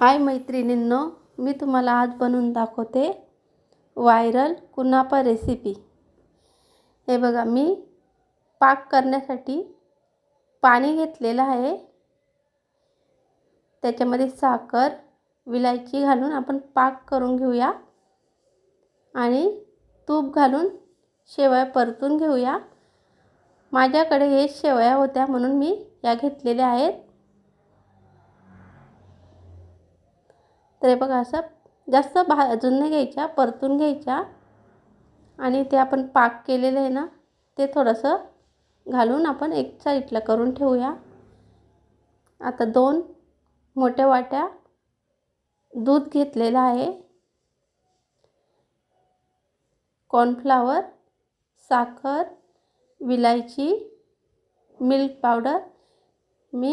हाय मैत्रिणींनो मी तुम्हाला आज बनवून दाखवते व्हायरल कुनापा रेसिपी हे बघा मी पाक करण्यासाठी पाणी घेतलेलं आहे. त्याच्यामध्ये साखर विलायची घालून आपण पाक करून घेऊया. आणि तूप घालून शेवया परतून घेऊया. माझ्याकडे हे शेवया होत्या म्हणून मी या घेतलेल्या आहेत. तर हे बघा असं जास्त भाजून नाही घ्यायच्या परतून घ्यायच्या. आणि ते आपण पाक केलेलं आहे ना ते थोडंसं घालून आपण एक साईडला करून ठेवूया. आता दोन मोठ्या वाट्या दूध घेतलेलं आहे. कॉर्नफ्लावर साखर विलायची मिल्क पावडर. मी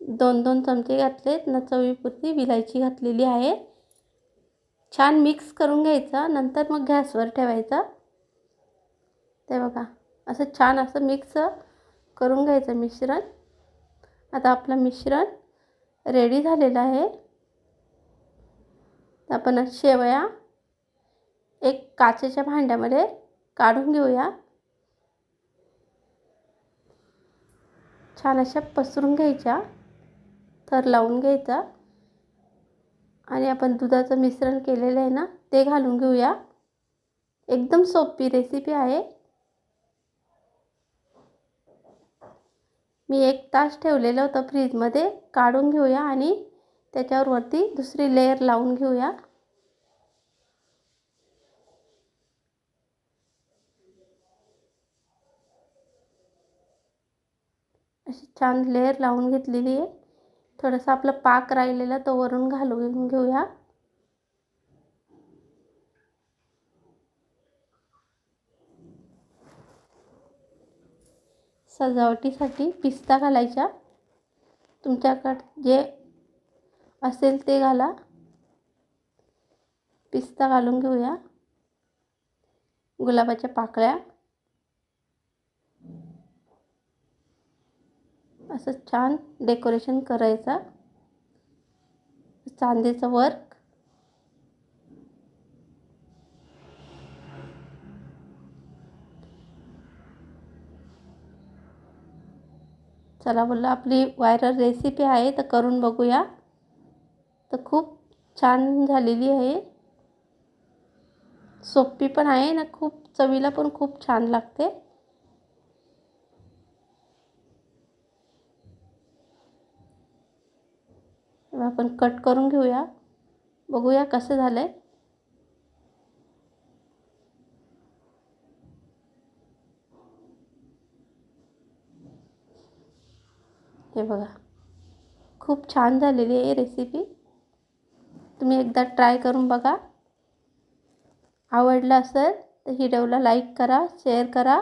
दोन दोन चमचे घातलेत न चवीपुरती विलायची घातलेली आहे. छान मिक्स करून घ्यायचा नंतर मग गॅसवर ठेवायचा. ते बघा असं छान असं मिक्स करून घ्यायचं मिश्रण. आता आपलं मिश्रण रेडी झालेलं आहे. आपण शेवया एक काचेच्या भांड्यामध्ये काढून घेऊया. छान अशा पसरून घ्यायच्या. थर लावून घ्यायचा. आणि आपण दुधाचं मिश्रण केलेलं आहे ना ते घालून घेऊया. एकदम सोपी रेसिपी आहे. मी एक तास ठेवलेलं होतं फ्रीजमध्ये काढून घेऊया आणि त्याच्यावरती दुसरी लेयर लावून घेऊया. अशी छान लेअर लावून घेतलेली आहे. थोडंसं आपलं पाक राहिलेला तो वरून घालून घेऊया. सजावटीसाठी पिस्ता घालायचा. तुमच्याकडे जे असेल ते घाला. पिस्ता घालून घेऊया. गुलाबाच्या पाकळ्या. असं छान डेकोरेशन करायचं. चांदीचं वर्क. चला बोललं आपली व्हायरल रेसिपी आहे तर करून बघूया. तर खूप छान झालेली आहे. सोपी पण आहे ना खूप चवीला पण खूप छान लागते. आपण कट करून घेऊया. बघूया कसं झालं आहे हे बघा. खूप छान झालेली आहे रेसिपी तुम्ही एकदा ट्राय करून बघा. आवडलं असेल तर व्हिडिओला लाईक करा शेअर करा.